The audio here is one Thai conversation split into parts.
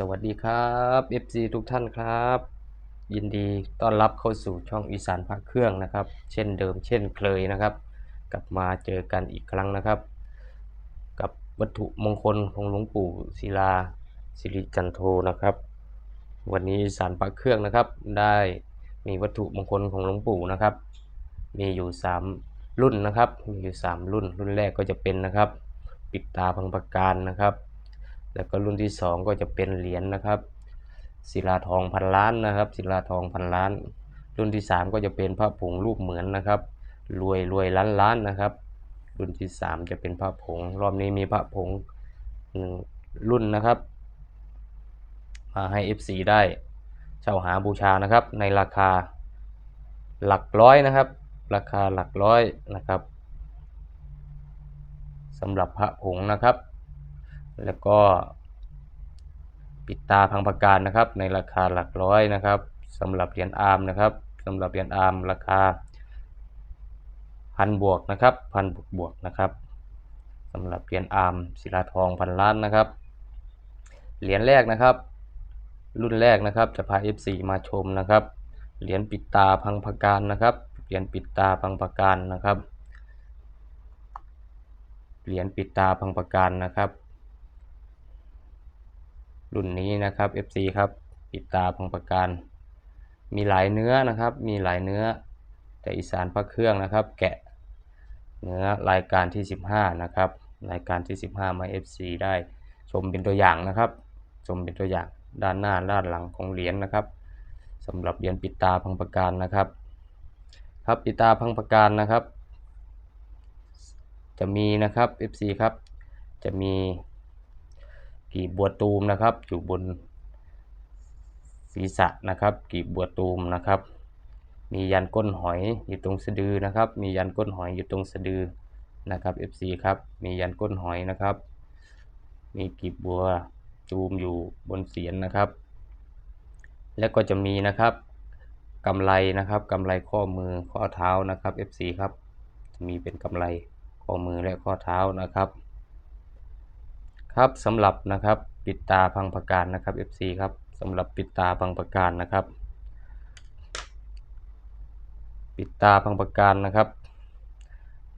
สวัสดีครับ FC ทุกท่านครับ ยินดีต้อนรับเข้าสู่ช่องอีสานพระเครื่องนะครับ เช่นเดิมเช่นเคยนะครับ กลับมาเจอกันอีกครั้งนะครับ กับวัตถุมงคลของหลวงปู่ศิลาสิริจันโทนะครับ วันนี้อีสานพระเครื่องนะครับ ได้มีวัตถุมงคลของหลวงปู่นะครับ มีอยู่ 3 รุ่นนะครับ มีอยู่ 3 รุ่น รุ่นแรกก็จะเป็นนะครับ ปิดตาพังประการนะครับ แล้วก็รุ่นที่ 2 ก็จะเป็นเหรียญนะครับศิลาทองพันล้านนะครับศิลาทองพันล้าน รุ่นที่ 3 ก็จะเป็นพระผงรูปเหมือนนะครับ รวยรวยล้านล้านนะครับ รุ่นที่ 3 จะเป็นพระผง รอบนี้มีพระผงหนึ่งรุ่นนะครับมาให้ FC ได้เช่าหาบูชานะครับ ในราคาหลักร้อยนะครับ ราคาหลักร้อยนะครับสำหรับพระผงนะครับ แล้วก็ ปิดตาพังประการนะครับ ในราคาหลักร้อยนะครับสำหรับเหรียญอาร์มนะครับสำหรับเหรียญอาร์มราคาพันบวกนะครับพันบวกบวกนะครับสำหรับเหรียญอาร์มศิลาทองพันล้านนะครับเหรียญแรกนะครับ รุ่นแรกนะครับจะพา F4 มาชมนะครับเหรียญปิดตาพังประการนะครับเหรียญปิดตาพังประการนะครับเหรียญปิดตาพังประการนะครับ รุ่นนี้นะครับ FC ครับปิดตาพังประการ มีหลายเนื้อนะครับ มีหลายเนื้อ แต่อีสานพระเครื่องนะครับ แกะเนื้อรายการที่ 15 นะครับ รายการที่ 15 มา FC ได้ชมเป็นตัวอย่างนะครับ ชมเป็นตัวอย่างด้านหน้าด้านหลังของเหรียญนะครับสำหรับเหรียญปิดตาพังประการนะครับ ครับปิดตาพังประการนะครับ จะมีนะครับ FC ครับ จะมี กีบบัวตูมนะครับ อยู่บนศีรษะนะครับ กีบบัวตูมนะครับ มียันก้นหอยอยู่ตรงสะดือนะครับ มียันก้นหอยอยู่ตรงสะดือนะครับ FC ครับ มียันก้นหอยนะครับ มีกีบบัวตูมอยู่บนเสียนนะครับ แล้วก็จะมีนะครับกำไลนะครับกำไลข้อมือข้อเท้านะครับ FC ครับ มีเป็นกำไลข้อมือและข้อเท้านะครับ ครับสำหรับนะครับปิดตาพังประการนะครับ FC ครับสำหรับปิดตาพังประการนะครับ ปิดตาพังประการนะครับ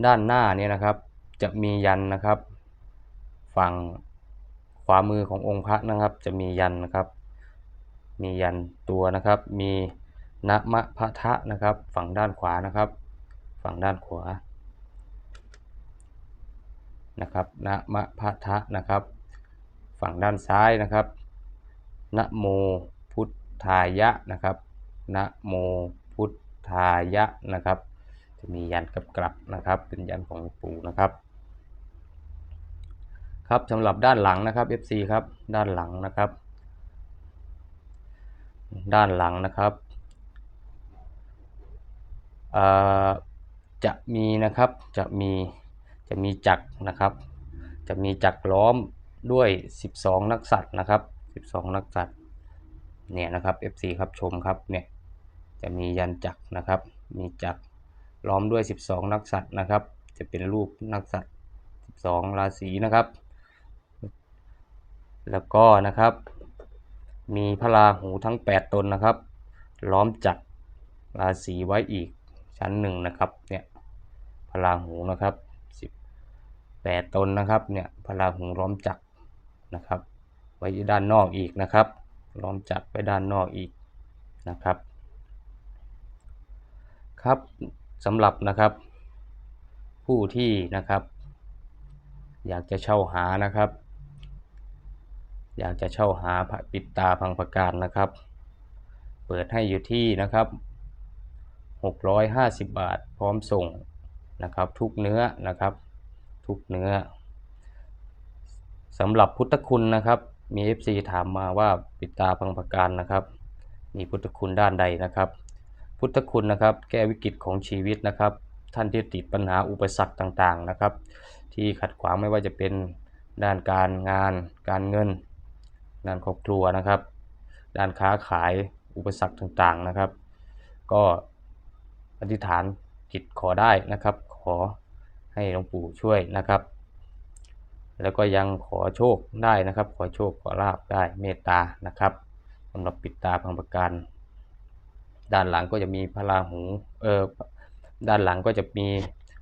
ด้านหน้าเนี่ยนะครับจะมียันนะครับ ฝั่งขวามือขององค์พระนะครับ จะมียันนะครับ มียันตัวนะครับ มีนะมะพะทะนะครับ ฝั่งด้านขวานะครับ ฝั่งด้านขวา นะครับนะมะพะทะนะครับ ฝั่งด้านซ้ายนะครับนะโมพุทธายะนะครับนะโมพุทธายะนะครับ จะมียันกับกลับนะครับ เป็นยันของปู่นะครับ ครับสำหรับด้านหลังนะครับ FC ครับด้านหลังนะครับ ด้านหลังนะครับจะมีนะครับจะมี จะมีจักรนะครับ จะมีจักรล้อมด้วย 12 นักสัตว์นะครับ 12 นักสัตว์เนี่ยนะครับ FC ครับชมครับเนี่ยจะมียันจักรนะครับ มีจักรล้อมด้วย 12 นักสัตว์นะครับ จะเป็นรูปนักสัตว์ 12 ราศีนะครับ แล้วก็นะครับ มีพระราหูทั้ง 8 ตนนะครับ ล้อมจักรราศีไว้อีกชั้นหนึ่งนะครับเนี่ยพระราหูนะครับ 18ตนนะครับเนี่ยพระราหูล้อมจักรนะครับ ไว้ด้านนอกอีกนะครับ ล้อมจักรไว้ด้านนอกอีกนะครับ ครับสำหรับนะครับ ผู้ที่นะครับ อยากจะเช่าหานะครับ อยากจะเช่าหาพระปิดตาพังประการนะครับ เปิดให้อยู่ที่นะครับ 650 บาทพร้อมส่งนะครับ ทุกเนื้อนะครับ ทุกเนื้อสำหรับพุทธคุณนะครับ มี FC ถามมาว่าปิดตาพังประการนะครับ มีพุทธคุณด้านใดนะครับ พุทธคุณนะครับ แก้วิกฤตของชีวิตนะครับ ท่านที่ติดปัญหาอุปสรรคต่างๆนะครับ ที่ขัดขวางไม่ว่าจะเป็นด้านการงาน การเงินด้านครอบครัวนะครับ ด้านค้าขายอุปสรรคต่างๆนะครับ ก็อธิษฐานจิตขอได้นะครับ ขอ ให้หลวงปู่ช่วยนะครับ แล้วก็ยังขอโชคได้นะครับ ขอโชคขอลาบได้เมตตานะครับสำหรับปิดตาพังประการด้านหลังก็จะมีพระราหูเออด้านหลังก็จะมี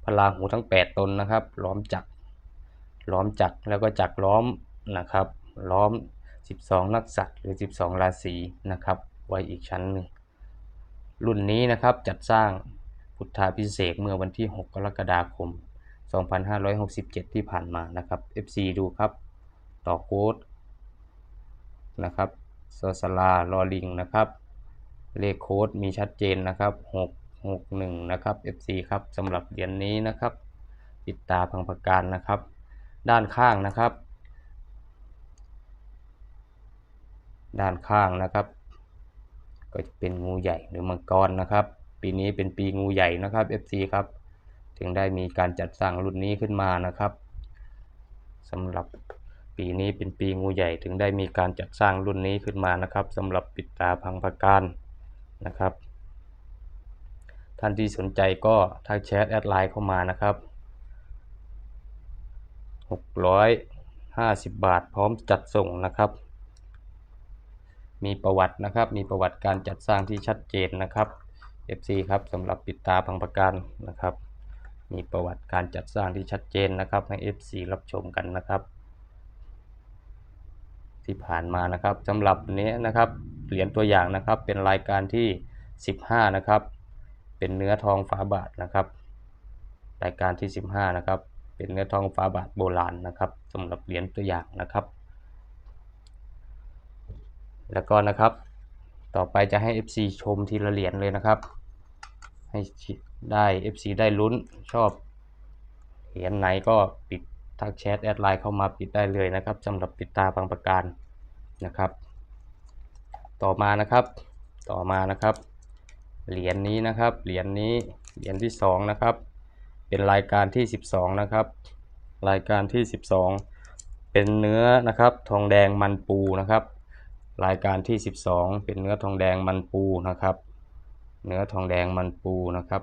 พระราหูทั้ง 8 ตนนะครับ ล้อมจักรล้อมจักรแล้วก็จักรล้อมนะครับล้อม 12 นักษัตริย์หรือ 12 ราศีนะครับไว้อีกชั้นหนึ่งรุ่นนี้นะครับจัดสร้างพุทธาพิเศษเมื่อวันที่ 6 กรกฎาคม 2567 ที่ผ่านมานะครับ FC ดูครับ ต่อโค้ดนะครับโซสลาลอลิงนะครับ เลขโค้ดมีชัดเจนนะครับ 661 นะครับ FC ครับสำหรับเหรียญนนี้นะครับ ปิดตาพังประการนะครับ ด้านข้างนะครับ ด้านข้างนะครับ ก็จะเป็นงูใหญ่หรือมังกรนะครับ ปีนี้เป็นปีงูใหญ่นะครับ FC ครับ ถึงได้มีการจัดสร้างรุ่นนี้ขึ้นมานะครับสำหรับปีนี้เป็นปีงูใหญ่ถึงได้มีการจัดสร้างรุ่นนี้ขึ้นมานะครับสำหรับปิดตาพังประการนะครับ ท่านที่สนใจก็ทักแชทแอดไลน์เข้ามานะครับ 650 บาทพร้อมจัดส่งนะครับ มีประวัตินะครับ มีประวัติการจัดสร้างที่ชัดเจนนะครับ FC ครับสำหรับปิดตาพังประการนะครับ มีประวัติการจัดสร้างที่ชัดเจนนะครับให้ FC รับชมกันนะครับ ที่ผ่านมานะครับสำหรับนี้นะครับเหรียญตัวอย่างนะครับเป็นรายการที่ 15 นะครับ เป็นเนื้อทองฝาบาทนะครับ รายการที่ 15 นะครับ เป็นเนื้อทองฝาบาทโบราณนะครับสำหรับเหรียญตัวอย่างนะครับ แล้วก็นะครับ ต่อไปจะให้ FC ชมทีละเหรียญเลยนะครับ ให้ ได้ FC ได้ลุ้นชอบเหรียญไหนก็ปิดทักแชทแอดไลน์เข้ามาปิดได้เลยนะครับสำหรับปิดตาบางประการนะครับ ต่อมานะครับ ต่อมานะครับ เหรียญนี้นะครับ เหรียญนี้ เหรียญที่2นะครับ เป็นรายการที่ 12 นะครับ รายการที่ 12 เป็นเนื้อนะครับ ทองแดงมันปูนะครับ รายการที่ 12 เป็นเนื้อทองแดงมันปูนะครับ เนื้อทองแดงมันปูนะครับ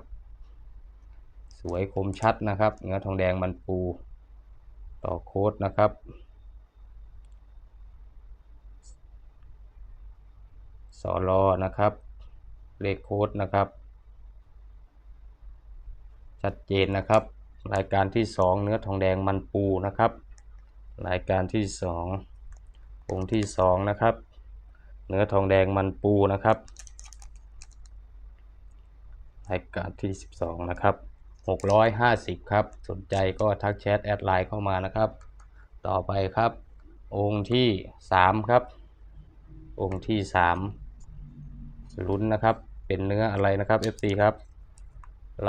สวยคมชัดนะครับ เนื้อทองแดงมันปูต่อโค้ดนะครับ สอรอนะครับ เลขโค้ดนะครับ ชัดเจนนะครับ รายการที่ 2 เนื้อทองแดงมันปูนะครับ รายการที่2องค์ที่ 2 นะครับ เนื้อทองแดงมันปูนะครับ รายการที่ 12 นะครับ 650 ครับ สนใจก็ทักแชทแอดไลน์เข้ามานะครับ ต่อไปครับ องค์ที่ 3 ครับ องค์ที่ 3 ลุ้นนะครับ เป็นเนื้ออะไรนะครับ FC ครับ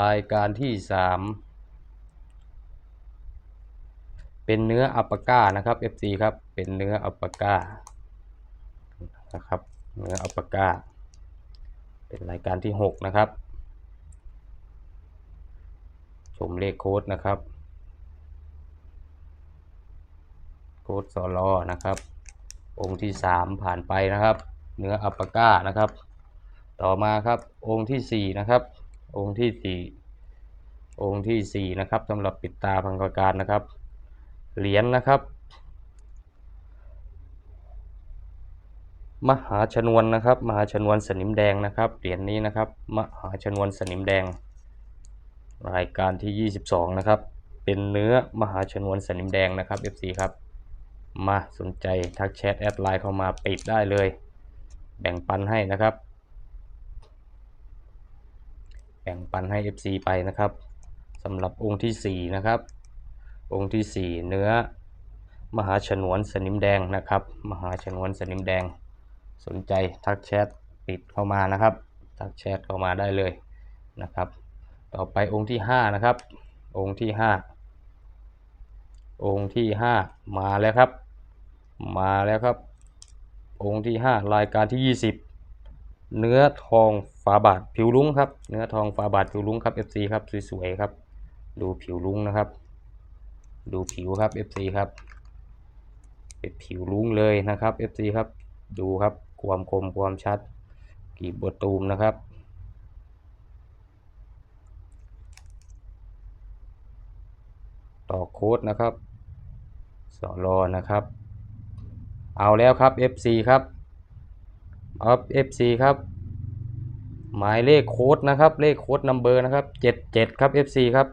รายการที่ 3 เป็นเนื้ออัปปาก้านะครับ FC ครับ เป็นเนื้ออัปปาก้านะครับ เนื้ออัปปาก้า เป็นรายการที่ 6 นะครับ ชมเลขโค้ดนะครับ โค้ดสอลอนะครับ องค์ที่ 3 ผ่านไปนะครับ เนื้ออัปปาก้านะครับ ต่อมาครับองค์ที่ 4 นะครับ องค์ที่ 4 องค์ที่ 4 นะครับสำหรับปิดตาพังปรการนะครับ เหรียญนะครับ มหาชนวนนะครับ มหาชนวนสนิมแดงนะครับเหรียญนี้นะครับ มหาชนวนสนิมแดง รายการที่ 22 นะครับ เป็นเนื้อมหาชนวนสนิมแดงนะครับ FC ครับ มาสนใจทักแชทแอดไลน์เข้ามาปิดได้เลย แบ่งปันให้นะครับ แบ่งปันให้ FC ไปนะครับสำหรับองค์ที่ 4 นะครับ องค์ที่ 4 เนื้อมหาฉนวนสนิมแดงนะครับ มหาฉนวนสนิมแดง สนใจทักแชทปิดเข้ามานะครับ ทักแชทเข้ามาได้เลยนะครับ ต่อไปองค์ที่5นะครับ องค์ที่5องค์ที่5มาแล้วครับ มาแล้วครับ องค์ที่5รายการที่20เนื้อทองฝาบาทผิวลุ้งครับ เนื้อทองฝาบาทผิวลุ้งครับ FC ครับสวยๆครับ ดูผิวลุ้งนะครับ ดูผิวครับ FC ครับเป็นผิวลุ้งเลยนะครับ FC ครับ ดูครับความคมความชัดกีบบตูมนะครับ ต่อโค้ดนะครับสอรอนะครับ เอาแล้วครับ FC ครับเอา FC ครับ หมายเลขโค้ดนะครับ เลขโค้ดนัมเบอร์นะครับ 77 ครับ FC ครับ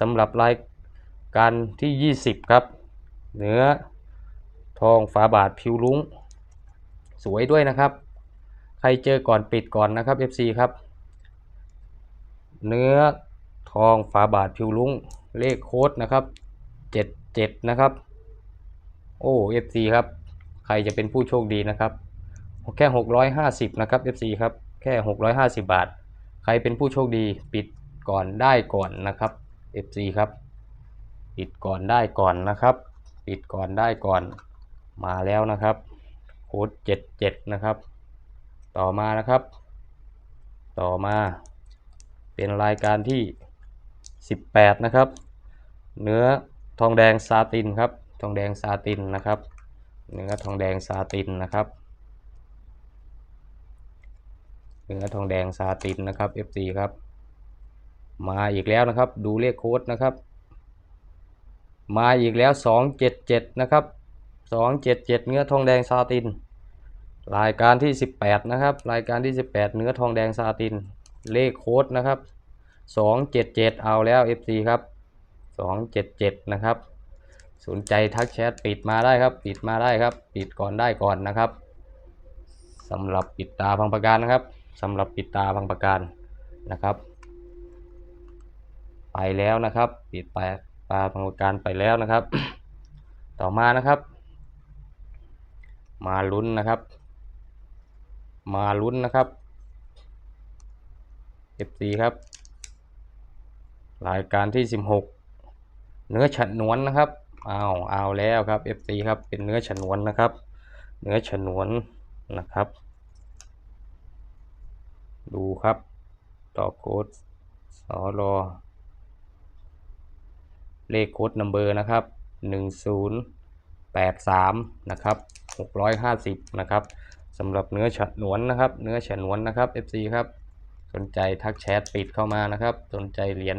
สำหรับรายการที่ 20 ครับ เนื้อทองฝาบาทผิวลุ้ง สวยด้วยนะครับ ใครเจอก่อนปิดก่อนนะครับ FC ครับ เนื้อทองฝาบาทผิวลุ้ง เลขโค้ดนะครับ77นะครับ โอ้ FC ครับ ใครจะเป็นผู้โชคดีนะครับแค่650นะครับ FC ครับแค่650บาท ใครเป็นผู้โชคดีปิดก่อนได้ก่อนนะครับ FC ครับ ปิดก่อนได้ก่อนนะครับ ปิดก่อนได้ก่อนมาแล้วนะครับโค้ด77นะครับ ต่อมานะครับ ต่อมาเป็นรายการที่ 18 นะครับ เนื้อทองแดงซาตินครับ ทองแดงซาตินนะครับ เนื้อทองแดงซาตินนะครับ เนื้อทองแดงซาตินนะครับ FC ครับ มาอีกแล้วนะครับ ดูเลขโค้ดนะครับ มาอีกแล้ว 277 นะครับ 277 เนื้อทองแดงซาติน รายการที่ 18 นะครับ รายการที่ 18 เนื้อทองแดงซาติน เลขโค้ดนะครับ 277 เอาแล้ว FC ครับ 277 นะครับ สนใจทักแชทปิดมาได้ครับ ปิดมาได้ครับ ปิดก่อนได้ก่อนนะครับสำหรับปิดตาพังประการนะครับสำหรับปิดตาพังประการนะครับ ไปแล้วนะครับ ปิดไปตาพังประการไปแล้วนะครับ ต่อมานะครับ มาลุ้นนะครับ มาลุ้นนะครับ FC ครับ รายการที่ 16 เนื้อฉนวนนะครับเอาเอาแล้วครับ FC ครับเป็นเนื้อฉนวนนะครับ เนื้อฉนวนนะครับ ดูครับ ต่อโค้ดสอรอเลขโค้ดนัมเบอร์นะครับ 1083 นะครับ 650 นะครับสำหรับเนื้อฉนวนนะครับ เนื้อฉนวนนะครับ FC ครับ สนใจทักแชทปิดเข้ามานะครับ สนใจเหรียญ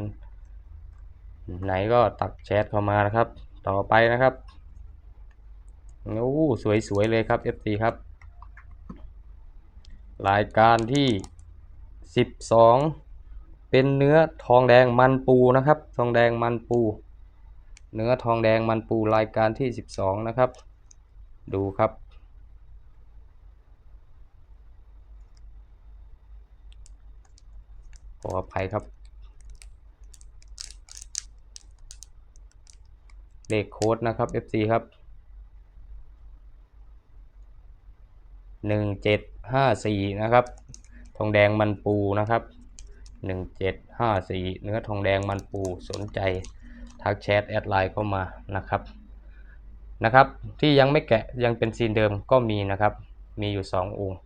ไหนก็ตักแชทเข้ามานะครับ ต่อไปนะครับโอ้สวยๆเลยครับ FC ครับ รายการที่ 12 เป็นเนื้อทองแดงมันปูนะครับ ทองแดงมันปู เนื้อทองแดงมันปูรายการที่ 12 นะครับ ดูครับ ขออภัยครับ เลขโค้ดนะครับ FC ครับ 1754 นะครับ ทองแดงมันปูนะครับ 1754 เนื้อทองแดงมันปูสนใจทักแชทแอดไลน์เข้ามานะครับนะครับ ที่ยังไม่แกะยังเป็นซีนเดิมก็มีนะครับ มีอยู่ 2 องค์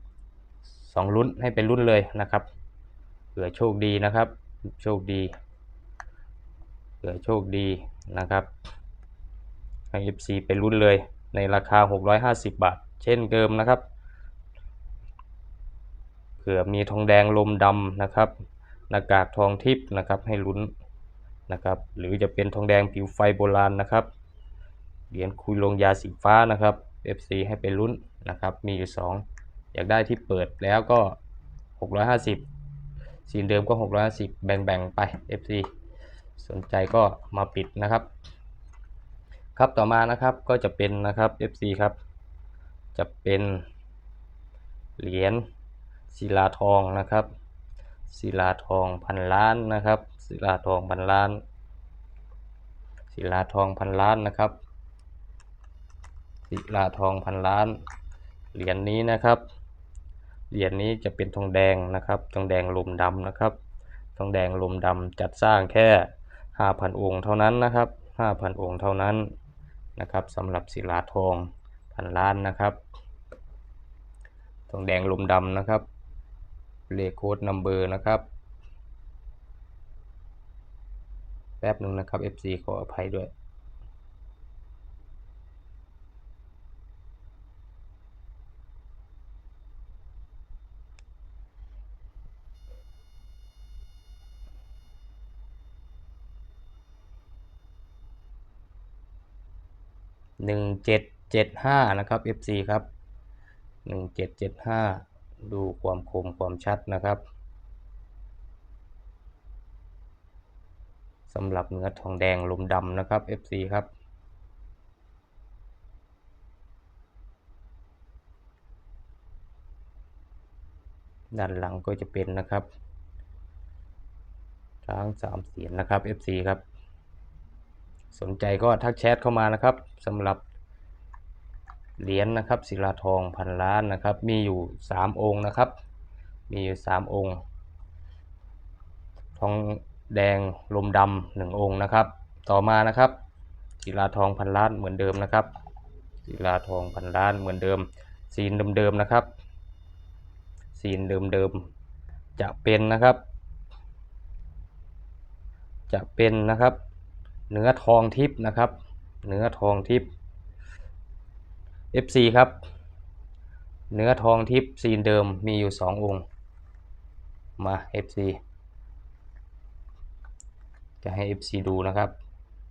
2รุ่นให้เป็นรุ่นเลยนะครับเผื่อโชคดีนะครับ โชคดีเผื่อโชคดีนะครับ ให้ FC เป็นรุ่นเลยในราคา 650 บาท เช่นเดิมนะครับเผื่อมีทองแดงลมดำนะครับหน้ากากทองทิพย์นะครับให้ลุ้นนะครับหรือจะเป็นทองแดงผิวไฟโบราณนะครับเหรียญคุยลงยาสีฟ้านะครับ FC ให้เป็นลุ้นนะครับมีอยู่ 2 อยากได้ที่เปิดแล้วก็ 650สีเดิมก็ 650 แบ่งๆไป FC สนใจก็มาปิดนะครับ ครับต่อมานะครับก็จะเป็นนะครับ FC ครับ จะเป็นเหรียญศิลาทองนะครับศิลาทองพันล้านนะครับศิลาทองพันล้านศิลาทองพันล้านนะครับศิลาทองพันล้าน เหรียญนี้นะครับเหรียญนี้จะเป็นทองแดงนะครับทองแดงลมดำนะครับทองแดงลมดำจัดสร้างแค่ 5,000 องค์เท่านั้นนะครับ 5,000 องค์เท่านั้น นะครับสำหรับศิลาทองพันล้านนะครับทองแดงลมดำนะครับเลขโค้ดนัมเบอร์นะครับแป๊บหนึ่งนะครับ FC ขออภัยด้วย นหนึ่งเจ็ดเจ็ดห้านะครับ FC ครับหนึ่งเจ็ดเจ็ดห้าดูความคมความชัดนะครับสำหรับเนื้อทองแดงลมดำนะครับ FC ครับด้านหลังก็จะเป็นนะครับช้างสามเสียนนะครับ FC ครับ สนใจก็ทักแชทเข้ามานะครับสำหรับเหรียญนนะครับศิลาทองพันล้านนะครับ มีอยู่ 3 องค์นะครับ มีอยู่ 3 องค์ ทองแดงลมดำหนึ่งองค์นะครับ ต่อมานะครับศิลาทองพันล้านเหมือนเดิมนะครับศิลาทองพันล้านเหมือนเดิมซีนเดิมๆนะครับซีนเดิมๆจะเป็นนะครับ จะเป็นนะครับ เนื้อทองทิพย์นะครับ เนื้อทองทิพย์ FC ครับ เนื้อทองทิพย์ซีนเดิมมีอยู่ 2 องค์ มา FC จะให้ FC ดูนะครับ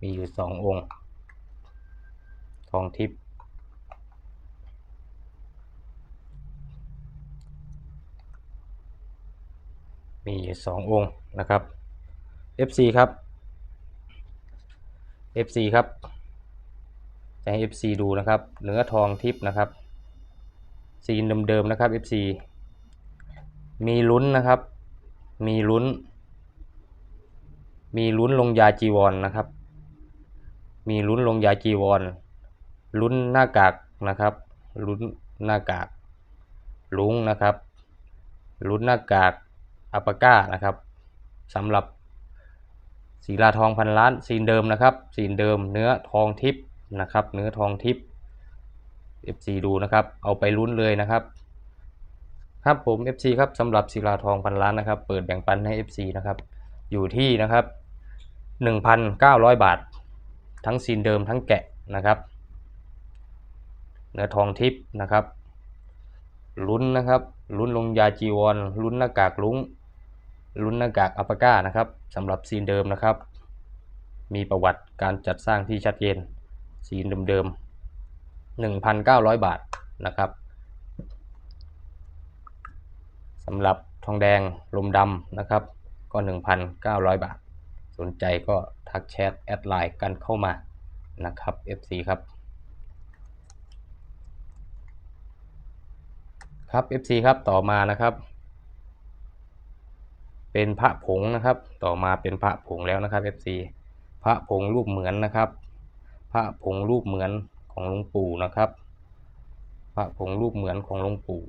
มีอยู่ 2 องค์ ทองทิพย์มีอยู่ 2 องค์นะครับ FC ครับ FC ครับ จะให้ FC ดูนะครับ เนื้อทองทิพย์นะครับ ซีนเดิมๆนะครับ FC มีลุ้นนะครับ มีลุ้น มีลุ้นลงยาจีวรนนะครับ มีลุ้นลงยาจีวรลุ้นหน้ากากนะครับ ลุ้นหน้ากาก ลุงนะครับ ลุ้นหน้ากากอัปาก้านะครับสำหรับ ศีลาทองพันล้านซีนเดิมนะครับซีนเดิมเนื้อทองทิพย์นะครับ เนื้อทองทิพย์ FC ดูนะครับ เอาไปลุ้นเลยนะครับ ครับผม FC ครับสำหรับศิลาทองพันล้านนะครับ เปิดแบ่งปันให้ FC นะครับ อยู่ที่นะครับ 1,900 บาท ทั้งซีนเดิมทั้งแกะนะครับเนื้อทองทิพย์นะครับลุ้นนะครับลุ้นลงยาจีวรลุ้นหน้ากากลุง ลุ้นหน้ากากอัปปาก้านะครับสำหรับซีนเดิมนะครับ มีประวัติการจัดสร้างที่ชัดเจนซีนเดิมๆ1,900 บาทนะครับสำหรับทองแดงลมดำนะครับ ก็ 1,900 บาท สนใจก็ทักแชทแอดไลน์กันเข้ามานะครับ FC ครับครับ FC ครับต่อมานะครับ เป็นพระผงนะครับ ต่อมาเป็นพระผงแล้วนะครับ FC พระผงรูปเหมือนนะครับ พระผงรูปเหมือนของหลวงปู่นะครับ พระผงรูปเหมือนของหลวงปู่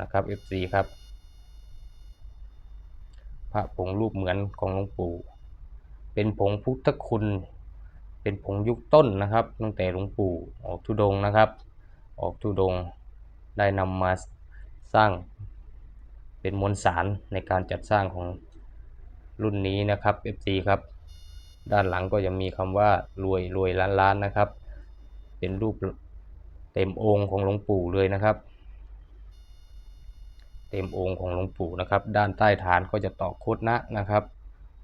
นะครับ FC ครับ พระผงรูปเหมือนของหลวงปู่ เป็นผงพุทธคุณ เป็นผงยุคต้นนะครับ ตั้งแต่หลวงปู่ออกทุดงนะครับ ออกทุดงได้นำมาสร้างเป็นมวลสารในการจัดสร้างของ รุ่นนี้นะครับ FC ครับ ด้านหลังก็จะมีคำว่ารวยรวยล้านล้านนะครับ เป็นรูปเต็มองค์ของหลวงปู่เลยนะครับ เต็มองค์ของหลวงปู่นะครับ ด้านใต้ฐานก็จะต่อโคดนะนะครับ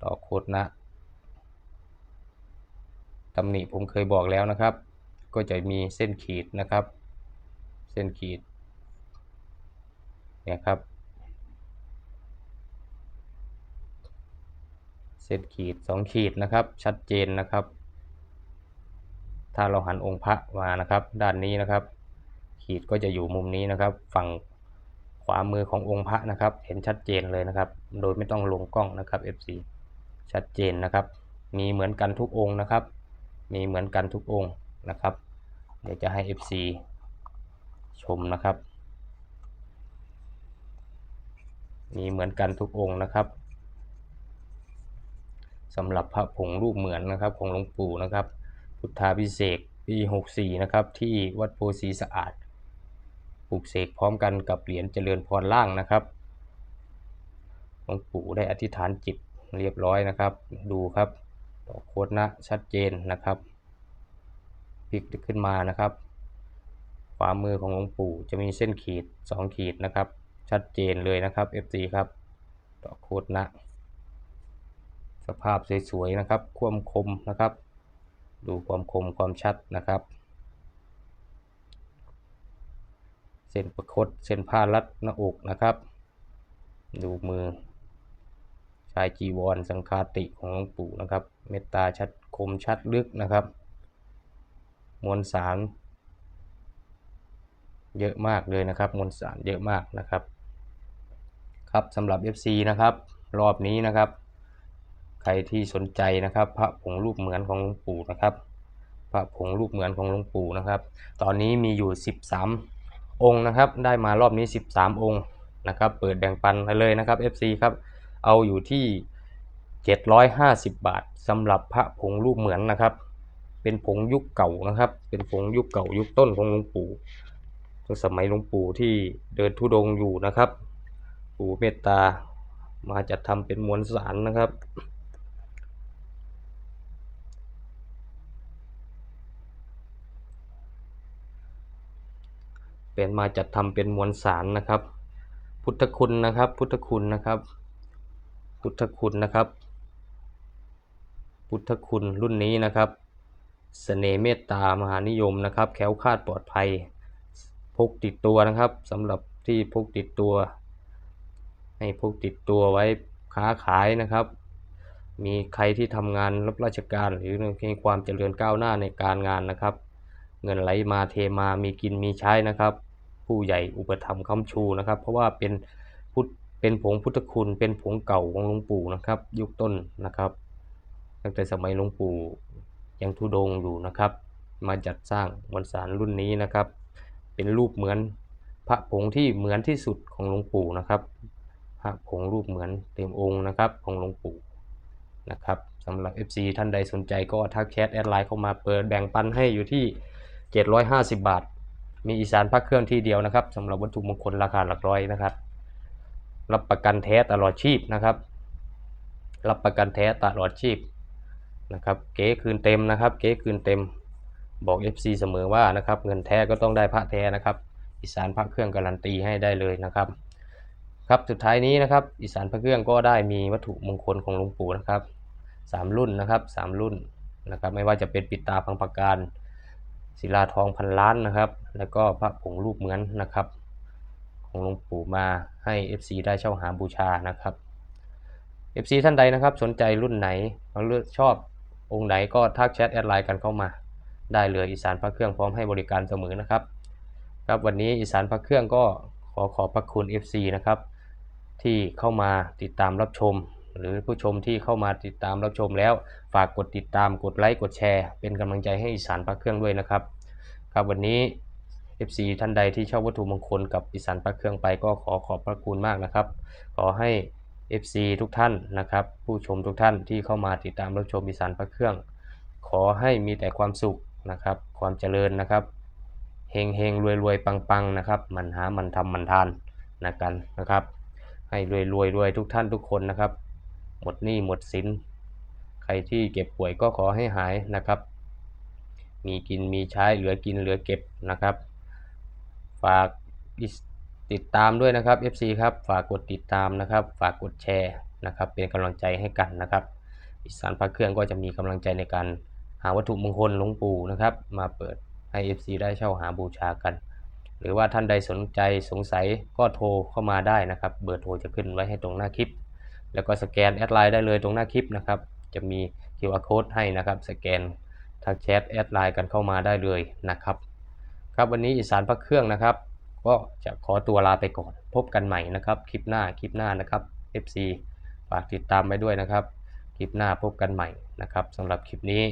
ต่อโคดนะตำหนิผมเคยบอกแล้วนะครับ ก็จะมีเส้นขีดนะครับ เส้นขีดเนี่ยครับ ส้นขีดสองขีดนะครับ ชัดเจนนะครับ ถ้าเราหันองค์พระมานะครับ ด้านนี้นะครับ ขีดก็จะอยู่มุมนี้นะครับ ฝั่งขวามือขององค์พระนะครับ เห็นชัดเจนเลยนะครับ โดยไม่ต้องลงกล้องนะครับ FC ชัดเจนนะครับ มีเหมือนกันทุกองค์นะครับ มีเหมือนกันทุกองค์นะครับ เดี๋ยวจะให้ FC ชมนะครับ มีเหมือนกันทุกองค์นะครับ สำหรับพระผงรูปเหมือนนะครับของหลวงปู่นะครับ พุทธาพิเศษกปี64นะครับที่วัดโพสีสะอาดปลูกเสกพร้อมกันกับเหรียญเจริญพรล่างนะครับหลวงปู่ได้อธิษฐานจิตเรียบร้อยนะครับ ดูครับต่อโคตรนะชัดเจนนะครับพลิกขึ้นมานะครับขวามือของหลวงปู่จะมีเส้นขีด 2 ขีดนะครับ ชัดเจนเลยนะครับ FC ครับต่อโคตรนะ สภาพสวยๆนะครับ ความคมนะครับ ดูความคมความชัดนะครับ เส้นประคตเส้นผ้ารัดหน้าอกนะครับ ดูมือชายจีวรสังฆาติของหลวงปู่นะครับ เมตตาชัดคมชัดลึกนะครับ มวลสาร เยอะมากเลยนะครับ มวลสารเยอะมากนะครับ ครับสำหรับ FC นะครับ รอบนี้นะครับ ใครที่สนใจนะครับ พระผงรูปเหมือนของหลวงปู่นะครับ พระผงรูปเหมือนของหลวงปู่นะครับ ตอนนี้มีอยู่ 13 องค์นะครับ ได้มารอบนี้ 13 องค์นะครับ เปิดแบ่งปันไปเลยนะครับ FC ครับ เอาอยู่ที่ 750 บาทสำหรับพระผงรูปเหมือนนะครับ เป็นผงยุคเก่านะครับ เป็นผงยุคเก่ายุคต้นของหลวงปู่สมัยหลวงปู่ที่เดินธุดงค์อยู่นะครับ ปู่เมตตามาจัดทำเป็นมวลสารนะครับ เป็นมาจัดทำเป็นมวลสารนะครับ พุทธคุณนะครับ พุทธคุณนะครับ พุทธคุณนะครับ พุทธคุณรุ่นนี้นะครับเสน่ห์เมตตามหานิยมนะครับ แคล้วคลาดปลอดภัย พกติดตัวนะครับสำหรับที่พกติดตัว ให้พกติดตัวไว้ค้าขายนะครับ มีใครที่ทำงานรับราชการหรือมีความเจริญก้าวหน้าในการงานนะครับ เงินไหลมาเทมามีกินมีใช้นะครับ ผู้ใหญ่อุปถัมภ์ค้ำชูนะครับ เพราะว่าเป็นพุทธเป็นผงพุทธคุณ เป็นผงเก่าของหลวงปู่นะครับ ยุคต้นนะครับ ตั้งแต่สมัยหลวงปู่ยังทุดงอยู่นะครับ มาจัดสร้างมวลสารรุ่นนี้นะครับ เป็นรูปเหมือนพระผงที่เหมือนที่สุดของหลวงปู่นะครับ พระผงรูปเหมือนเต็มองค์นะครับของหลวงปู่นะครับสำหรับ FC ท่านใดสนใจก็ทักแชทแอดไลน์เข้ามาเปิดแบ่งปันให้อยู่ที่ 750 บาท มีอีสานพักเครื่องที่เดียวนะครับสำหรับวัตถุมงคลราคาหลักร้อยนะครับ รับประกันแท้ตลอดชีพนะครับ รับประกันแท้ตลอดชีพนะครับ เก๋คืนเต็มนะครับ เก๋คืนเต็มบอก FC เสมอว่านะครับเงินแท้ก็ต้องได้พระแท้นะครับ อีสานพระเครื่องการันตีให้ได้เลยนะครับ ครับสุดท้ายนี้นะครับอีสานพระเครื่องก็ได้มีวัตถุมงคลของหลวงปู่นะครับสามรุ่นนะครับสามรุ่นนะครับ ไม่ว่าจะเป็นปิดตาพังปากการ ศิลาทองพันล้านนะครับ แล้วก็พระผงรูปเหมือนนะครับ ของหลวงปู่มาให้ FC ได้เช่าหาบูชานะครับ FC ท่านใดนะครับ สนใจรุ่นไหนหรือชอบองค์ไหนก็ทักแชทแอดไลน์กันเข้ามา ได้เลยอีสานพระเครื่องพร้อมให้บริการเสมอนะครับ ครับวันนี้อีสานพระเครื่องก็ขอขอบพระคุณ FC นะครับที่เข้ามาติดตามรับชม หรือผู้ชมที่เข้ามาติดตามรับชมแล้ว ฝากกดติดตามกดไลค์กดแชร์ เป็นกำลังใจให้อีสานพระเครื่องด้วยนะครับ ครับวันนี้ FC ท่านใดที่ชอบวัตถุมงคลกับอีสานพระเครื่องไปก็ขอขอบพระคุณมากนะครับ ขอให้ FC ทุกท่านนะครับ ผู้ชมทุกท่านที่เข้ามาติดตามรับชมอีสานพระเครื่อง ขอให้มีแต่ความสุขนะครับ ความเจริญนะครับเฮงเฮงรวยรวยปังปังนะครับ มันหามันทำมันทานนะกันนะครับ ให้รวยรวยรวยทุกท่านทุกคนนะครับ หมดหนี้หมดสิน ใครที่เก็บป่วยก็ขอให้หายนะครับ มีกินมีใช้เหลือกินเหลือเก็บนะครับ ฝากติดตามด้วยนะครับ FC ครับฝากกดติดตามนะครับ ฝากกดแชร์นะครับ เป็นกำลังใจให้กันนะครับอีสานพระเครื่องก็จะมีกำลังใจในการหาวัตถุมงคลหลวงปู่นะครับ มาเปิดให้ FC ได้เช่าหาบูชากัน หรือว่าท่านใดสนใจสงสัยก็โทรเข้ามาได้นะครับ เบอร์โทรจะขึ้นไว้ให้ตรงหน้าคลิป แล้วก็สแกนแอดไลน์ได้เลยตรงหน้าคลิปนะครับ จะมี QR code ให้นะครับ สแกนทักแชทแอดไลน์กันเข้ามาได้เลยนะครับ ครับวันนี้อีสานพระเครื่องนะครับ ก็จะขอตัวลาไปก่อน พบกันใหม่นะครับ คลิปหน้าคลิปหน้านะครับ FC ฝากติดตามไปด้วยนะครับ คลิปหน้าพบกันใหม่นะครับสำหรับคลิปนี้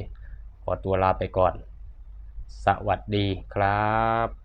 ขอตัวลาไปก่อน สวัสดีครับ